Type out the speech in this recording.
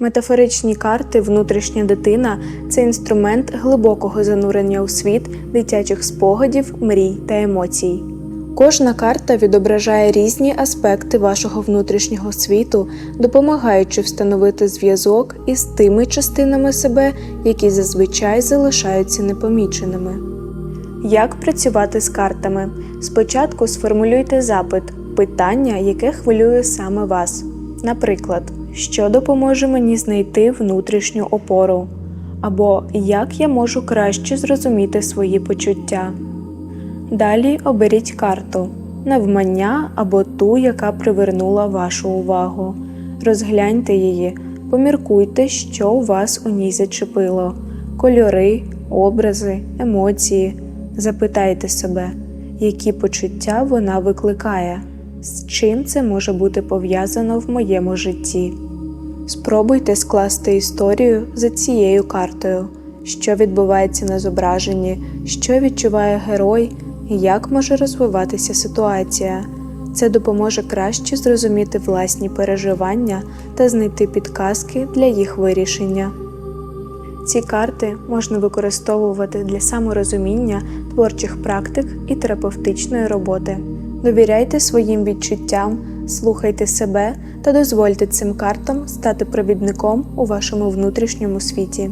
Метафоричні карти Внутрішня дитина це інструмент глибокого занурення у світ дитячих спогадів, мрій та емоцій. Кожна карта відображає різні аспекти вашого внутрішнього світу, допомагаючи встановити зв'язок із тими частинами себе, які зазвичай залишаються непоміченими. Як працювати з картами? Спочатку сформулюйте запит, питання, яке хвилює саме вас. Наприклад, що допоможе мені знайти внутрішню опору? Або як я можу краще зрозуміти свої почуття. Далі оберіть карту навмання або ту, яка привернула вашу увагу. Розгляньте її, поміркуйте, що у вас у ній зачепило: кольори, образи, емоції. Запитайте себе, які почуття вона викликає, з чим це може бути пов'язано в моєму житті. Спробуйте скласти історію за цією картою, що відбувається на зображенні, що відчуває герой, і як може розвиватися ситуація. Це допоможе краще зрозуміти власні переживання та знайти підказки для їх вирішення. Ці карти можна використовувати для саморозуміння, творчих практик і терапевтичної роботи. Довіряйте своїм відчуттям, слухайте себе та дозвольте цим картам стати провідником у вашому внутрішньому світі.